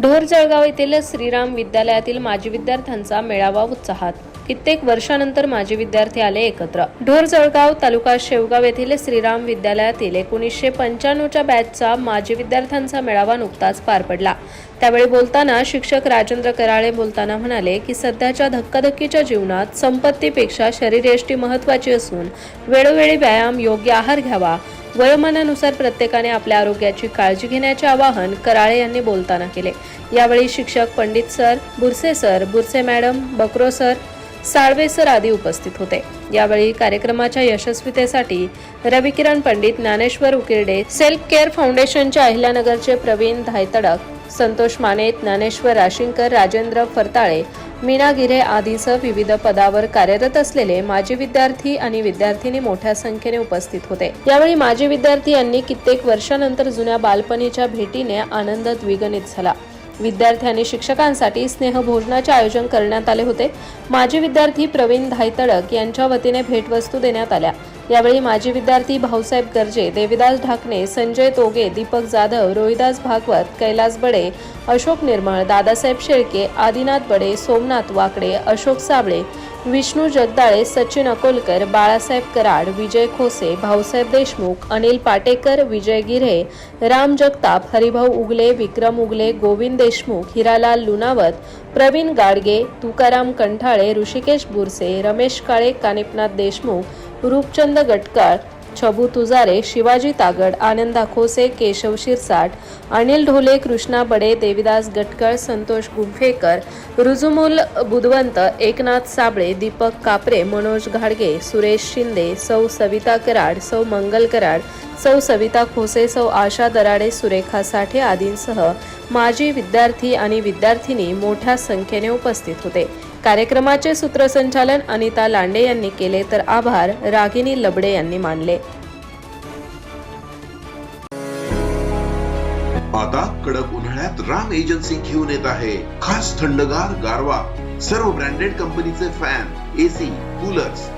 ढोर जळगाव येथील श्रीराम विद्यालयातील माजी विद्यार्थ्यांचा मेळावा उत्साहात. कित्येक वर्षानंतर माजी विद्यार्थी आले एकत्र. ढोर जळगाव तालुका शेवगाव येथील श्रीराम विद्यालयातील एकोणीसशे पंच्याण्णवच्या बॅचचा माजी विद्यार्थ्यांचा मेळावा नुकताच पार पडला. त्यावेळी बोलताना शिक्षक राजेंद्र कराळे बोलताना म्हणाले की सध्याच्या धक्काधक्कीच्या जीवनात संपत्तीपेक्षा शरीरयष्टी महत्वाची असून वेळोवेळी व्यायाम योग्य आहार घ्यावा वयोमानानुसार प्रत्येकाने आपल्या आरोग्याची काळजी घेण्याचे आवाहन कराळे यांनी बोलताना केले. यावेळी शिक्षक Pandit sir Burse sir Burse madam Bakro sir Salve sir आदी उपस्थित होते. यावेळी कार्यक्रमाच्या यशस्वीतेसाठी रविकिरण पंडित ज्ञानेश्वर उकिरडे सेल्फ केअर फाउंडेशनच्या अहिल्यानगरचे प्रवीण धायतडक संतोष माने ज्ञानेश्वर राशिंकर राजेंद्र फरताळे मीना गिरे आदीसह विविध पदावर कार्यरत असलेले माजी विद्यार्थी आणि विद्यार्थिनी मोठ्या संख्येने उपस्थित होते. यावेळी माजी विद्यार्थी यांनी कित्येक वर्षानंतर जुन्या बालपणीच्या भेटीने आनंद द्विगणित झाला. विद्यार्थी आणि शिक्षकांसाठी स्नेहभोजनाचे आयोजन करण्यात आले होते. माजी विद्यार्थी प्रवीण धायतडक यांच्या वतीने भेटवस्तू देण्यात आल्या. यावेळी माजी विद्यार्थी भाऊसाहेब गर्जे देविदास ढाकणे संजय तोगे दीपक जाधव रोहिदास भागवत कैलास बडे अशोक निर्मळ दादासाहेब शेळके आदिनाथ बडे सोमनाथ वाकडे अशोक साबळे विष्णू जगदाळे सचिन अकोलकर बाळासाहेब कराड विजय खोसे भाऊसाहेब देशमुख अनिल पाटेकर विजय गिरे राम जगताप हरिभाऊ उगले विक्रम उगले गोविंद देशमुख हिरालाल लुनावत प्रवीण गाडगे तुकाराम कंठाळे ऋषिकेश बुरसे रमेश काळे कानिपनाथ देशमुख रूपचंद गटकाळ छबू तुजारे शिवाजी तागड आनंदा खोसे केशव शिरसाट अनिल ढोले कृष्णा बडे देविदास गटकळ संतोष गुंफेकर रुजुमुल बुधवंत एकनाथ साबळे दीपक कापरे मनोज घाडगे सुरेश शिंदे सौ सविता कराड सौ मंगल कराड सौ सविता खोसे सौ आशा दराडे सुरेखा साठे आदींसह माजी विद्यार्थी आणि विद्यार्थिनी मोठ्या संख्येने उपस्थित होते. कार्यक्रमाचे सूत्रसंचालन अनिता लांडे यांनी केले तर आभार रागिनी लबडे यांनी मानले. आता कडक उन्हाळ्यात राम एजन्सी घेऊन येत आहे. खास थंडगार गारवा. सर्व ब्रँडेड कंपनीचे फॅन एसी कूलर्स.